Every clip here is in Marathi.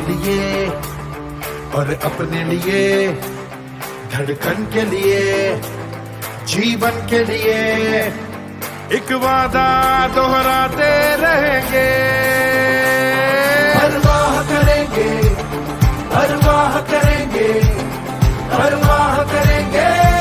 के लिए और अपने लिए, धड़कन के लिए, जीवन के लिए। एक वादा दोहराते रहेंगे। परवाह करेंगे परवाह करेंगे परवाह करेंगे।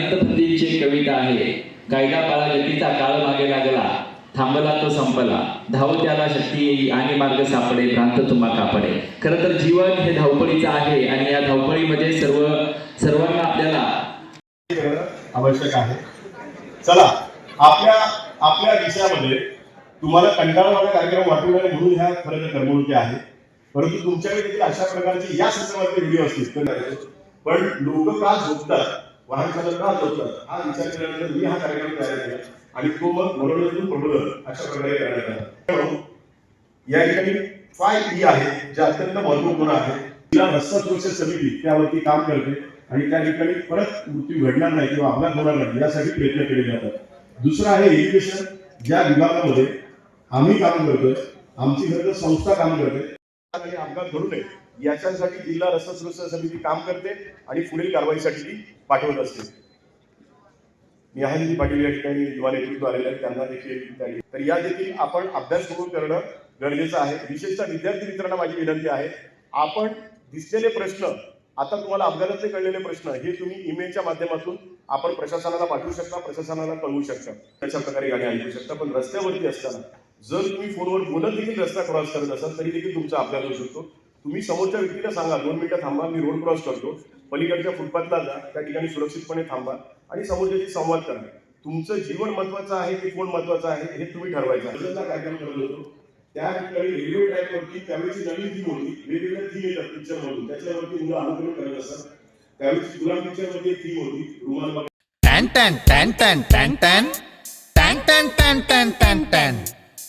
कवी कविता आहे. कायदा पाला गतीचा काळ मागे लागला. थांबला तो संपला. धाव त्याला शक्ती येई आणि मार्ग सापडे भ्रांत तुम्हा कापडे. खरं तर जीवन हे धावपळीचं आहे आणि या धावपळीमध्ये सर्व सर्वांना आपल्याला आवश्यक आहे. चला आपल्या आपल्या विषयामध्ये तुम्हाला कंटाळवाला कार्यक्रम वाटू नये म्हणून ह्या खरं तर करमणुकी आहे. परंतु तुमच्याकडे देखील अशा प्रकारचे या संदर्भातले व्हिडिओ असतील. पण लोक का झोपतात? वाहन चालक का झोपतात हा विचार केल्यानंतर मी हा कार्यक्रम तयार केला. आणि तो मग मनोरंजन प्रबोधन अशा प्रकारे करण्यात आला. या ठिकाणी फाय ई आहे जे अत्यंत महत्त्वपूर्ण आहे. तिला रस्ता सुरक्षा समिती त्यावरती काम करते. आणि त्या ठिकाणी परत मृत्यू घडणार नाही किंवा अपघात होणार नाही यासाठी प्रयत्न केले जातात. दुसरं आहे एज्युकेशन ज्या विभागामध्ये आम्ही काम करतोय आमची खरं संस्था काम करते. आणि अपघात घडू नये. याच्यासाठी जिल्हा रस्ता सुरक्षा समिती काम करते आणि पुढील कारवाईसाठी ती पाठवत असते. मी आहे पाटील या ठिकाणी युवा नेतृत्व आलेले आहेत. त्यांना देखील तर या देखील आपण अभ्यास करून करणं गरजेचं आहे. विशेषतः विद्यार्थी मित्रांना माझी विनंती आहे. आपण दिसलेले प्रश्न आता तुम्हाला अपघातातले कळलेले प्रश्न हे तुम्ही ईमेलच्या माध्यमातून आपण प्रशासनाला पाठवू शकता प्रशासनाला कळवू शकता. अशा प्रकारे गाडी ऐकू शकता. पण रस्त्यावरती असताना जर तुम्ही फोनवर बोलत देखील रस्ता क्रॉस करत असाल तरी देखील तुमचा अपघात होऊ शकतो तुम्ही समोरच्या व्यक्तीला सांगा दोन मिनिटं थांबा मी रोड क्रॉस करतो पलीकडच्या फुटपाथला जा त्या ठिकाणी सुरक्षितपणे थांबा आणि समोरच्याशी संवाद करा तुमचं जीवन महत्वाचं आहे की कोण महत्वाचं आहे हे तुम्ही ठरवायचं आहे. कार्यक्रम करत होतो त्या ठिकाणी रेल्वे ट्रॅकवरती त्यावेळेची नवीन थीम होती वेगवेगळ्या थीम येतात पिक्चर मधून त्याच्यावरती मुलं अनुकरण करत असतात त्यावेळेची गुलाम पिक्चरमध्ये थीम होती रुमाल टॅन टॅन टॅन टॅन टॅन टॅन टॅन टॅन टॅन टॅन टॅन टॅन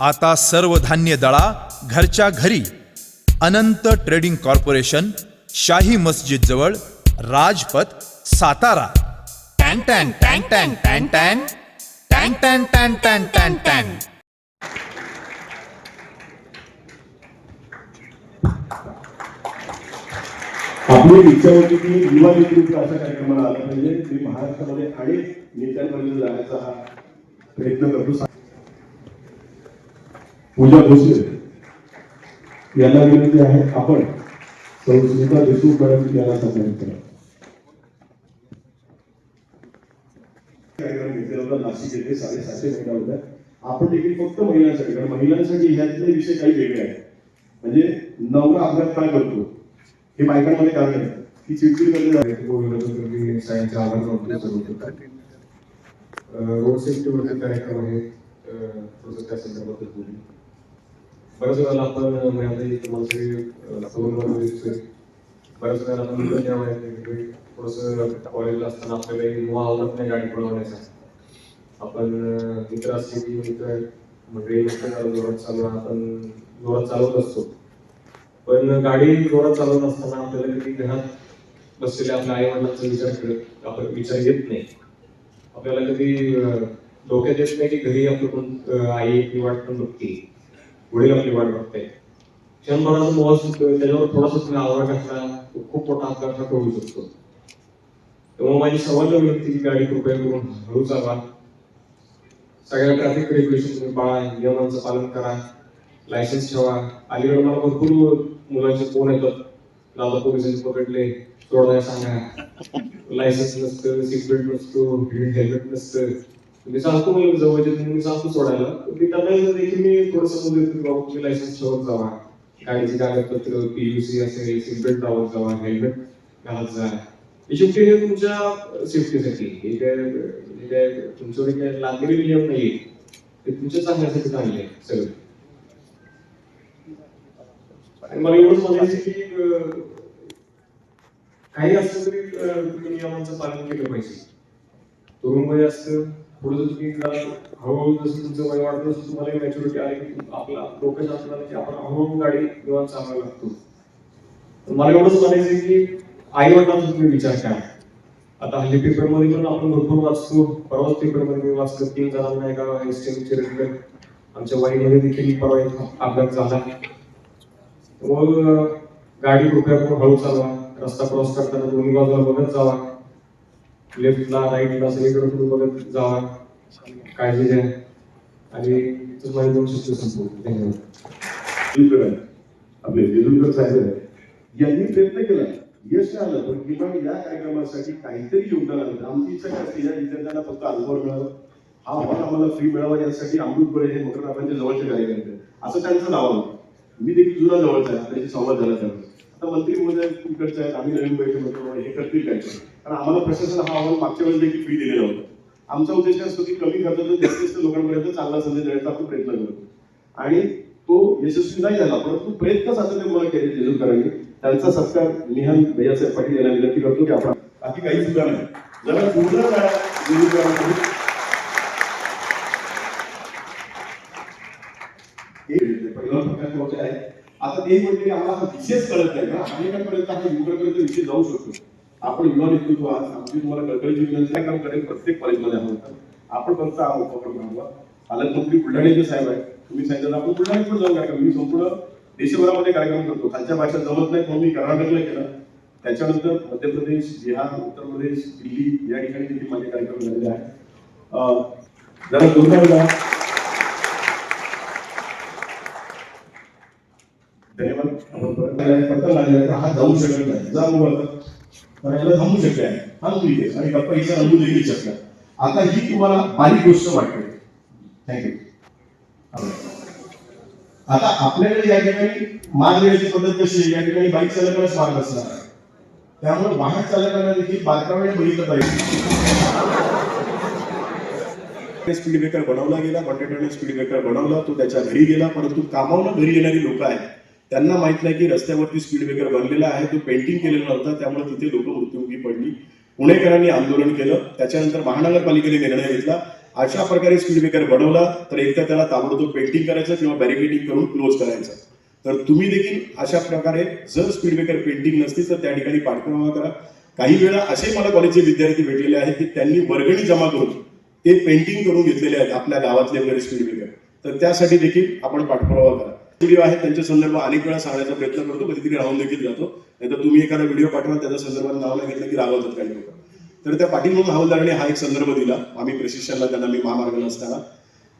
आता सर्व धान्य दळा घरच्या घरी. अनंत ट्रेडिंग कॉर्पोरेशन शाही मस्जिद जवळ राजपथ सातारा. टॅन टॅन टॅन टॅन टॅन टॅन. टॅन टॅन टॅन टॅन टॅन टॅन. आपली इच्छा होती की युवा नेतृत्व अशा कार्यक्रमाला आलं पाहिजे. मी महाराष्ट्रामध्ये अनेक नेत्यांपर्यंत जाण्याचा हा प्रयत्न करतो. पूजा भोसले. यांना विनंती आहे आपण संस्कृता देशमुख मॅडम यांना सन्मानित करा. कार्यक्रम घेतलेला होता नाशिक येथे साडेसातशे महिला होत्या. आपण देखील फक्त महिलांसाठी कारण महिलांसाठी ह्यातले विषय काही वेगळे आहेत. म्हणजे नवरा अपघात काय करतो? हे बायकांमध्ये कारण आहे. की चिडचिड करणे झाली गोविंदपूर्वी सायंच्या कार्यक्रम आहे? त्या संदर्भात बोलू. बऱ्याच वेळेला आपण मिळाली तुम्हाला सगळे फोनवर दिसतोय बऱ्याच वेळेला आपण मुलं जेव्हा थोडंसं कॉलेजला असताना आपल्याला मुवा आवडत नाही गाडी पळवण्याचा. आपण मित्र असले की मित्र म्हणजे जोरात चालू आपण जोरात चालवत असतो. पण गाडी जोरात चालवत असताना आपल्याला कधी घरात बसलेल्या आपल्या आई वडिलांचा विचार करत आपण विचार येत नाही. आपल्याला कधी डोक्यात येत नाही की घरी आपलं कोण आई किंवा वाट पण बघते पुढील आपली वाट बघते. क्षणभराचा मोह सुटतो त्याच्यावर थोडासा तुम्ही आवड टाकला खूप मोठा अपघात होऊ शकतो. तेव्हा माझी सवाल विनंती की गाडी कृपया करून हळू चालवा. सगळ्या ट्रॅफिक रेग्युलेशन तुम्ही पाळा नियमांचं पालन करा लायसन्स ठेवा. अलीकडे मला भरपूर मुलांचे फोन येतात. दादा पोलिसांनी पकडले सोडायला सांगा. लायसन्स नसतं सीट बेल्ट नसतो हेल्मेट नसतं. म्हणजे मी सांगतो मला जवळचे तुम्ही मी सांगतो सोडायला. मी त्यांना देखील मी थोडस समजून बाबा तुम्ही लायसन्स ठेवत जावा. गाडीची कागदपत्र पीयूसी असेल सीट लावत जावा हेल्मेट घालत जा. हे शेवटी हे तुमच्या सेफ्टीसाठी हे काय हे काय तुमच्यावर काय लागलेले नियम नाहीये. ते तुमच्या चांगल्यासाठी चांगले आहे सगळं. आणि मला एवढं म्हणायचं की काही असलं तरी तुम्ही नियमांचं पालन केलं पाहिजे. तरुण वय असतं पुढे जर तुम्ही हळूहळू जसं तुमचं वय वाढतं तसं तुम्हाला मॅच्युरिटी आली की आपला डोकं असणार की आपण हळूहळू गाडी निवांत चालवायला लागतो मला एवढंच म्हणायचं की आई वडिलांचा तुम्ही विचार करा आता हल्ली पेपर पण आपण भरपूर वाचतो परवाच पेपरमध्ये मी वाचतो तीन जणांना एका एसटीचे रेल्वे आमच्या वाईमध्ये देखील परवा एक अपघात झाला मग गाडी कृपया करून हळू चालवा. रस्ता क्रॉस करताना दोन्ही बाजूला बघत जावा लेफ्टला राईटला सगळीकडे तुम्ही बघत जावा काळजी घ्या. आणि तुम्हाला दोन शब्द संपवतो. धन्यवाद. आपले जेजुरकर साहेब यांनी प्रयत्न केला. यश आलं पण किमान या कार्यक्रमासाठी काहीतरी योगदान आलं. आमची इच्छा काय असते या विद्यार्थ्यांना फक्त अनुभव मिळावा हा हॉल आम्हाला फ्री मिळावा यासाठी अमृत बळे हे मकरनाथांचे जवळचे कार्यकर्ते असं त्यांचं नाव होतं. मी देखील जुना जवळचा आहे. त्याची संवाद झाला त्यावर आता मंत्री महोदय इकडचे आहेत. आम्ही नवीन बैठकमध्ये हे करतील काय कारण आम्हाला प्रशासन हा अहवाल मागच्या वेळेस देखील फ्री दिलेला होता. आमचा उद्देश असतो की कमी खर्चात जास्तीत जास्त लोकांपर्यंत चांगला संदेश देण्याचा आपण प्रयत्न करतो आणि तो यशस्वी नाही झाला परंतु प्रयत्न सातत्यपूर्ण केले जेजुरकरांनी त्यांचा सत्कार निहाल भैयासाहेब पाटील यांना विनंती करतो की आपण बाकी काही सुद्धा नाही. जरा पूर्ण काळा आता ते म्हणजे आम्हाला विशेष कळत नाही. ना अनेकांपर्यंत आपण युवकांपर्यंत विषय जाऊ शकतो. आपण युवा नेतृत्व आहात आमची तुम्हाला कळकळीची विनंती आहे काम करेल प्रत्येक कॉलेजमध्ये आहोत आपण फक्त हा उपक्रम राबवा पालकमंत्री बुलढाण्याचे साहेब आहे तुम्ही सांगितलं आपण बुलढाण्यात पण जाऊन कार्यक्रम मी संपूर्ण देशभरामध्ये कार्यक्रम करतो खालच्या भाषा जमत नाही म्हणून मी कर्नाटकला केला त्याच्यानंतर मध्य प्रदेश बिहार उत्तर प्रदेश दिल्ली या ठिकाणी देखील माझे कार्यक्रम झालेले आहेत जरा जोरदार धन्यवाद आपण परत पटकन हा जाऊ शकत नाही जा पण याला थांबू शकते आहे. थांबू इथे आणि गप्पा इथे थांबू देखील शकता आता ही तुम्हाला बारीक गोष्ट वाटते. थँक्यू आता आपल्याकडे या ठिकाणी मार्ग देण्याची पद्धत कशी आहे? या ठिकाणी बाईक चालकालाच मार्ग असणार आहे. त्यामुळे वाहन चालकांना देखील बारकावेने बघितलं पाहिजे. स्पीड ब्रेकर बनवला गेला. कॉन्ट्रॅक्टरने स्पीड ब्रेकर बनवला. तो त्याच्या घरी गेला. परंतु कामावून घरी येणारी लोक आहेत. त्यांना माहीत नाही की रस्त्यावरती स्पीड ब्रेकर बनलेला आहे. तो पेंटिंग केलेला नव्हता. त्यामुळे तिथे लोक मृत्युमुखी पडली. पुणेकरांनी आंदोलन केलं. त्याच्यानंतर महानगरपालिकेने निर्णय घेतला. अशा प्रकारे स्पीड ब्रेकर बनवला तर एकतर त्याला ताबडतोब पेंटिंग करायचं किंवा बॅरिकेडिंग करून क्लोज करायचं. तर तुम्ही देखील अशा प्रकारे जर स्पीड ब्रेकर पेंटिंग नसती तर त्या ठिकाणी पाठपुरावा करा. काही वेळा असे मला कॉलेजचे विद्यार्थी भेटलेले आहेत की त्यांनी वर्गणी जमा करून ते पेंटिंग करून घेतलेले आहेत आपल्या गावातले वगैरे स्पीड ब्रेकर तर त्यासाठी देखील आपण पाठपुरावा करा. व्हिडिओ आहेत त्यांच्या संदर्भात अनेक वेळा सांगण्याचा प्रयत्न करतो कधीतरी राहून देखील जातो. नाहीतर तुम्ही एखादा व्हिडिओ पाठवा त्याच्या संदर्भात नाव नाही घेतलं की रागवतात काही लोक. तर त्या पाटील म्हणून हवालदाराने हा एक संदर्भ दिला आम्ही प्रशिक्षणला त्यांना मी महामार्गाला असताना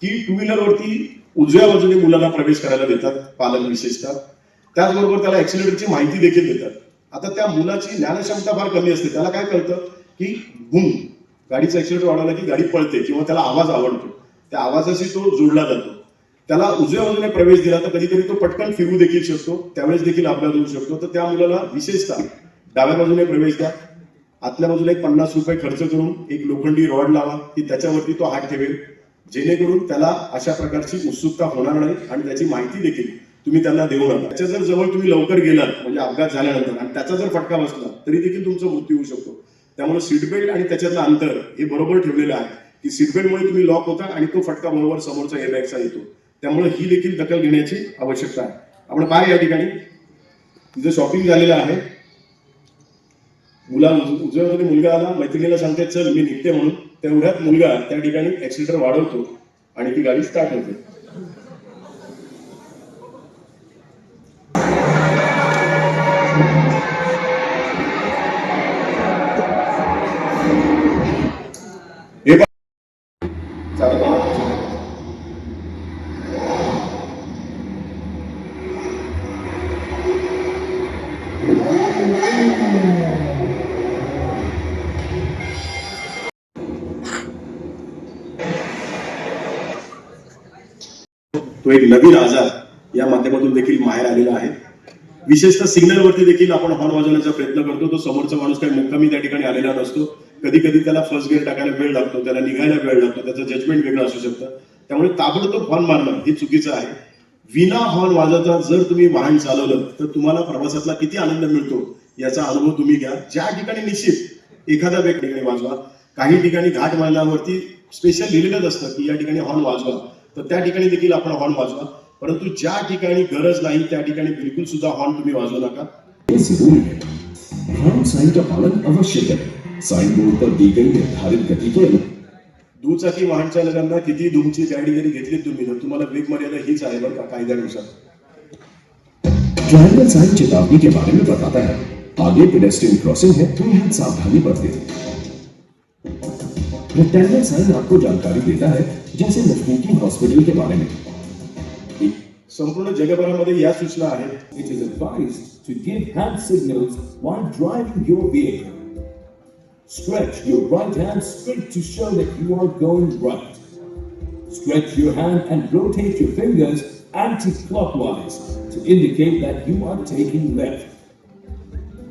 की टू व्हीलरवरती उजव्या बाजूने मुलांना प्रवेश करायला देतात पालक विशेषतः. त्याचबरोबर त्याला ऍक्सिलेटरची माहिती देखील देतात. आता त्या मुलाची ज्ञानक्षमता फार कमी असते. त्याला काय कळतं की गुम गाडीचा ऍक्सिलेटर वाढवला की गाडी पळते किंवा त्याला आवाज आवडतो. त्या आवाजाशी तो जोडला जातो. त्याला उजव्या बाजूने प्रवेश दिला तर कधीतरी तो पटकन फिरू देखील शकतो. त्यावेळेस देखील अपघात होऊ शकतो. तर त्या मुलाला विशेषतः डाव्या बाजूने प्रवेश द्या. आतल्या बाजूला एक पन्नास रुपये खर्च करून एक लोखंडी रॉड लावा. की त्याच्यावरती तो हात ठेवेल. जेणेकरून त्याला अशा प्रकारची उत्सुकता होणार नाही आणि त्याची माहिती देखील तुम्ही त्यांना देऊ नका. त्याच्या जर जवळ तुम्ही लवकर गेलात म्हणजे अपघात झाल्यानंतर आणि त्याचा जर फटका बसला तरी देखील तुमचा मृत्यू होऊ शकतो. त्यामुळे सीट बेल्ट आणि त्याच्यातलं अंतर हे बरोबर ठेवलेलं आहे. की सीटबेल्टमुळे तुम्ही लॉक होता आणि तो फटका बरोबर समोरचा एअरबॅगचा येतो. त्यामुळे ही देखील दखल घेण्याची आवश्यकता आहे. आपण पाह या ठिकाणी. तिचं शॉपिंग झालेलं आहे. मुला उजव्या मुलगा आला. मैत्रिणीला सांगते चल मी निघते म्हणून. तेवढ्यात मुलगा त्या ठिकाणी ऍक्सिलेटर वाढवतो आणि ती गाडी स्टार्ट होते. नवीन आजार या माध्यमातून देखील बाहेर आलेला आहे. विशेषतः सिग्नलवरती देखील आपण हॉर्न वाजवण्याचा प्रयत्न करतो. तो समोरचा माणूस काही मुक्कामी त्या ठिकाणी आलेला नसतो. कधी कधी त्याला फर्स्ट गिअर टाकायला वेळ लागतो त्याला निघायला वेळ लागतो त्याचं जजमेंट वेगळं असू शकतं. त्यामुळे ताबडतोब हॉर्न मारणं हे चुकीचं आहे. विना हॉर्न वाजवता जर तुम्ही वाहन चालवलं तर तुम्हाला प्रवासातला किती आनंद मिळतो याचा अनुभव तुम्ही घ्या. ज्या ठिकाणी निश्चित एखाद्या व्यक्ती ठिकाणी वाजवा. काही ठिकाणी घाट मार्गावरती स्पेशल लिहिलेलंच असतं की या ठिकाणी हॉर्न वाजवा. तर त्या ठिकाणी देखील आपण हॉर्न वाजवा. परंतु ज्या ठिकाणी गरज नाही त्या ठिकाणी बिलकुल सुद्धा हॉर्न तुम्ही वाजवू नका. ये जरूरी हॉर्न साइन का पालन अवश्य करें. साइन बोर्ड पर दी गई निर्धारित गति के अनुसार दुचाकी वाहन चालकांना किती धुमची गाडी जरी घेतली तुम्ही तर तुम्हाला वेग मर्यादा हीच आहे बरं का कायद्यानुसार. ड्राइवर साइन चेतावनी के बारे में बताता है आगे पेडेस्ट्रियन क्रॉसिंग है तो यहाँ सावधानी बरतें रेक्टेंगल साइन आपको जानकारी देता है जैसे नजदीकी हॉस्पिटल के बारे में संपूर्ण जगभरामध्ये या सूचना आहेत It is advised to give hand signals while driving your vehicle. Stretch your right hand straight to show that you are going right. Stretch your hand and rotate your fingers anti-clockwise to indicate that you are taking left.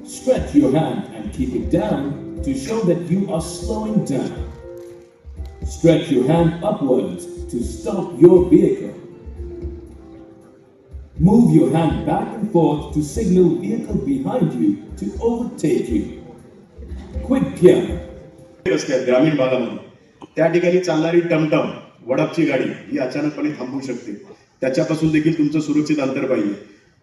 Stretch your hand and keep it down to show that you are slowing down. Stretch your hand upwards to stop your vehicle. Move your hand back and forth to signal vehicle behind you to overtake you. Quick gear. ग्रामीण भागामध्ये त्या ठिकाणी चालणारी टमटम वडापची गाडी ही अचानकपणे थांबू शकते त्याच्यापासून देखील तुमचं सुरक्षित अंतर पाहिजे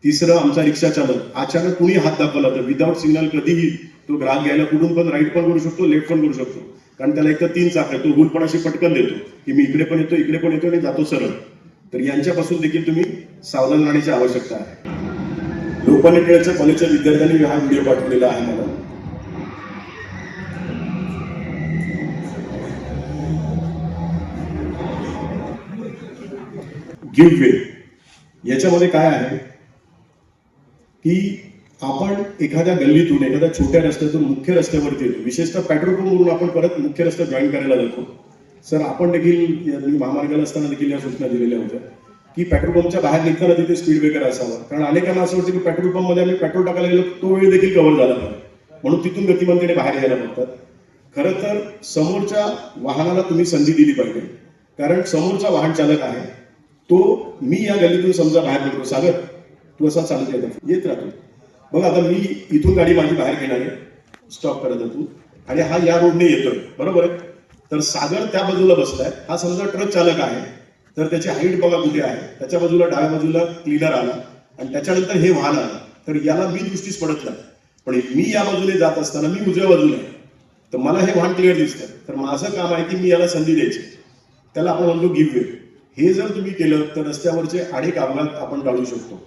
तिसरं आमचा रिक्षा चालक अचानक कुणी हात दाखवला तर विदाऊट सिग्नल कधीही तो ग्राहक घ्यायला कुठून पण राईट पण करू शकतो लेफ्ट पण करू शकतो कारण त्याला एक तर तीन चाक आहे तो गुलपणाशी अशी पटकन देतो. की मी इकडे पण येतो इकडे पण येतो आणि जातो सरळ. तर यांच्यापासून देखील तुम्ही सावधान राहण्याची आवश्यकता आहे. लोकमान्य टिळकच्या कॉलेजच्या विद्यार्थ्यांनी हा व्हिडिओ पाठवलेला आहे मला. Giveaway. याच्यामध्ये काय आहे? की आपण एखाद्या गल्लीतून एखाद्या छोट्या रस्त्यातून मुख्य रस्त्यावरती येतो विशेषतः पेट्रोल पंपवरून आपण परत मुख्य रस्ता जॉईन करायला जातो. सर आपण देखील मी महामार्गाला असताना देखील या सूचना दिलेल्या होत्या की पेट्रोल पंपच्या बाहेर निघताना तिथे स्पीड ब्रेकर असावा. कारण अनेकांना असं वाटतं की पेट्रोल पंपमध्ये आम्ही पेट्रोल टाकायला गेलो तो वेळ देखील कव्हर झाला पाहिजे म्हणून तिथून गतिमानतेने बाहेर यायला बघतात. खरं तर समोरच्या वाहनाला तुम्ही संधी दिली पाहिजे. कारण समोरचा वाहन चालक आहे तो मी या गल्लीतून समजा बाहेर पडतो सागर तू असा चालत येतो येत राहतो. मग आता मी इथून गाडी माझी बाहेर घेणार आहे स्टॉप करत आहे तू आणि हा या रोडने येतोय. बरोबर आहे? तर सागर त्या बाजूला बसलाय. हा समजा ट्रक चालक आहे. तर त्याची हाईट बघा कुठे आहे. त्याच्या बाजूला डाव्या बाजूला क्लीनर आला. आणि त्याच्यानंतर हे वाहन आलं. तर याला मी दृष्टीस पडत नाही पण मी या बाजूने जात असताना मी उजव्या बाजूला आहे. तर मला हे वाहन क्लिअर दिसतं तर माझं काम आहे की मी याला संधी द्यायची. त्याला आपण म्हणतो गिव्ह वे हे जर तुम्ही केलं तर रस्त्यावरचे आडे अपघात आपण टाळू शकतो.